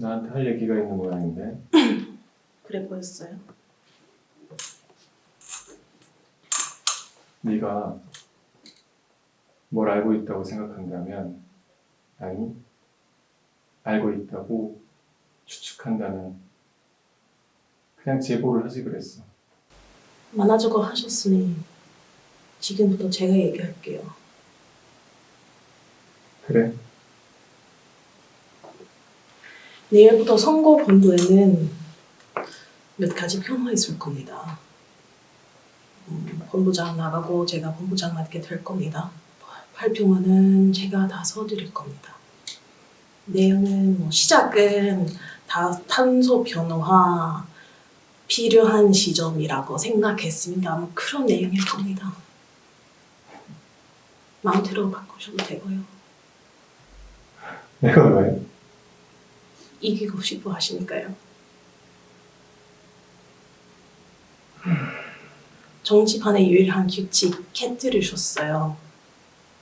나한테 할 얘기가 있는 모양인데 그래 보였어요. 네가 뭘 알고 있다고 생각한다면 아니 알고 있다고 추측한다면 그냥 제보를 하지 그랬어 만화적어 하셨으니 지금부터 제가 얘기할게요. 그래 내일부터 선거 본부에는 몇 가지 변화 있을 겁니다. 음, 본부장 나가고 제가 본부장 맡게 될 겁니다. 발표문은 제가 다 써드릴 겁니다. 내용은 뭐 시작은 다 탄소 변화 필요한 시점이라고 생각했습니다. 뭐 그런 내용일 겁니다. 마음대로 바꾸셔도 되고요. 내가 왜? 이기고 싶어 하시니까요. 정치판의 유일한 규칙 깨뜨리셨어요.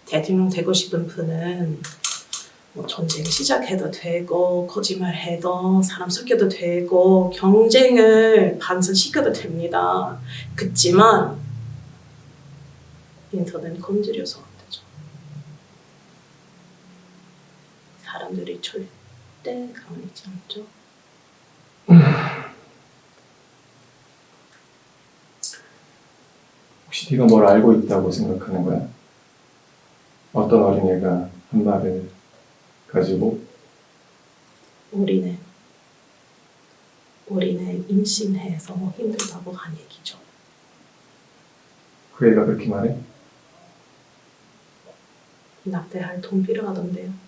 대통령 되고 싶은 분은 뭐 전쟁 시작해도 되고 거짓말해도 사람 섞여도 되고 경쟁을 반선시켜도 됩니다. 그치만 인터넷 건드려서 안 되죠. 사람들이 절대 가만히 있지 않죠. 혹시 네가 뭘 알고 있다고 생각하는 거야? 어떤 어린애가 한 말을 가지고 우리는 우리는 임신해서 힘들다고 한 얘기죠. 그 애가 그렇게 말해? 낙태할 돈 필요하던데요.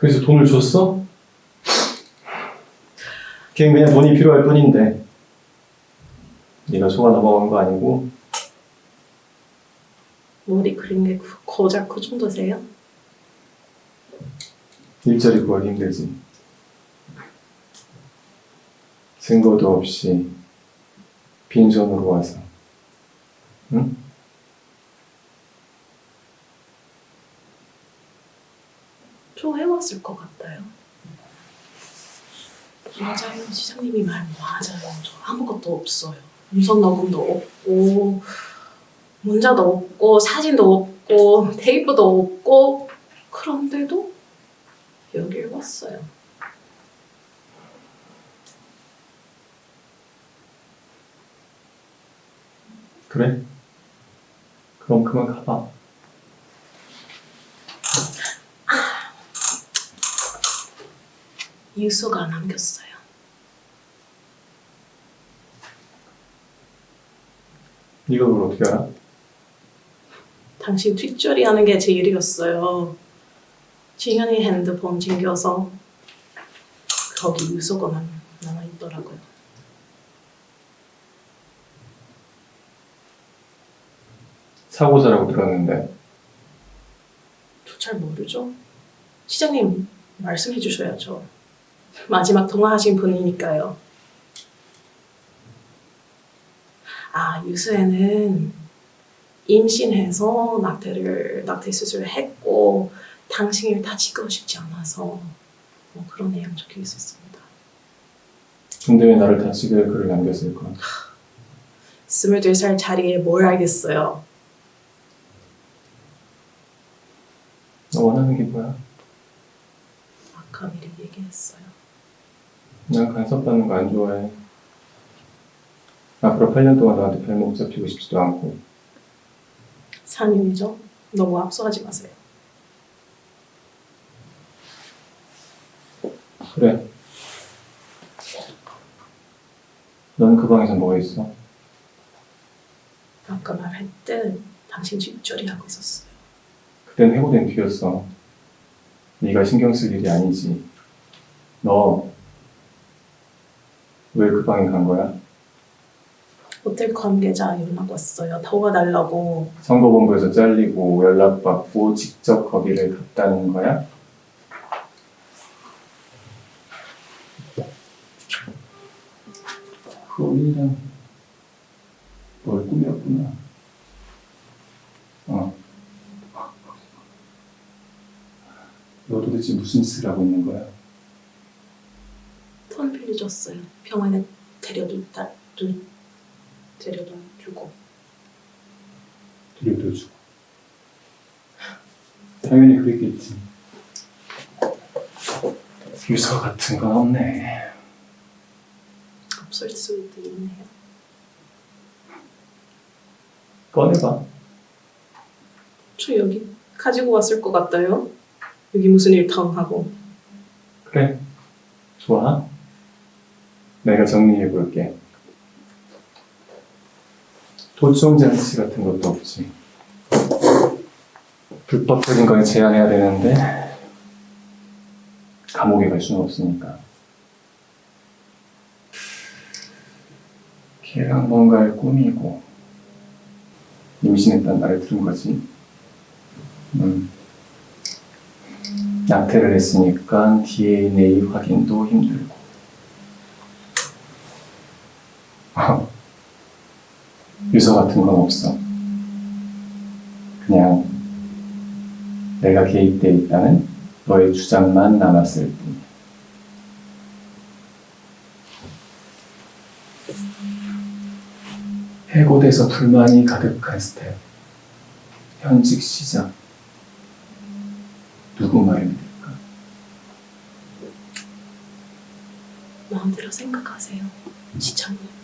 그래서 돈을 줬어? 걔는 그냥 돈이 필요할 뿐인데 네가 속아 넘어간 거 아니고 머리 그린 게 그- 고작 그 정도세요? 일자리 구하기 힘들지 증거도 없이 빈손으로 와서 응? 저 해왔을 것 같아요. 맞아요. 시장님이 말 맞아요. 저 아무것도 없어요. 음성 녹음도 없고 문자도 없고 사진도 없고 테이프도 없고 그런데도 여길 왔어요. 그래? 그럼 그만 가봐 유서가 남겼어요. 그걸 어떻게 알아? 당신 뒷조리 하는 게 제 일이었어요. 지현이 핸드폰 챙겨서 거기 유서가 남, 남아있더라고요. 사고자라고 들었는데 저 잘 모르죠? 시장님 말씀해 주셔야죠. 마지막 통화하신 분이니까요. 아, 유서에는 임신해서 낙태를 낙태 수술을 했고 당신을 다치고 싶지 않아서 뭐 그런 내용 적혀 있었습니다. 근데 왜 나를 다치게 글을 남겼을까? 22살 자리에 뭘 알겠어요. 너 원하는 게 뭐야? 아까 미리 얘기했어요. 난 간섭받는 거 안 좋아해. 앞으로 8년 동안 너한테 발목 잡히고 싶지도 않고 산유이죠? 너무 앞서가지 마세요. 그래. 넌 그 방에서 뭐 했어? 아까 말했듯 당신 뒷조리 하고 있었어요. 그땐 해고된 뒤였어. 네가 신경 쓸 일이 아니지. 너 왜 그 방에 간 거야? 호텔 관계자 연락 왔어요. 도와달라고. 선거본부에서 잘리고 연락받고 직접 거기를 갔다는 거야? 그 어린이랑 널 꾸몄구나. 어. 너 도대체 무슨 짓을 하고 있는 거야? 돈 빌려줬어요. 병원에 데려다 주 데려다 주고 들여도 주고. 당연히 그랬겠지. 유서 같은 건 없네. 없을 수도 있네요. 꺼내봐. 저 여기 가지고 왔을 것 같아요. 여기 무슨 일 당하고 그래. 좋아. 내가 정리해 볼게. 도청 장치 같은 것도 없지. 불법적인 걸 제한해야 되는데 감옥에 갈 수는 없으니까. 걔랑 뭔가를 꾸미고 임신했단 말을 들은 거지. 음. 낙태를 했으니까 DNA 확인도 힘들고. 유서 같은 건 없어. 그냥 내가 개입돼 있다는 너의 주장만 남았을 뿐. 해고돼서 불만이 가득한 스텝. 현직 시장. 누구 말입니까? 마음대로 생각하세요. 시청님.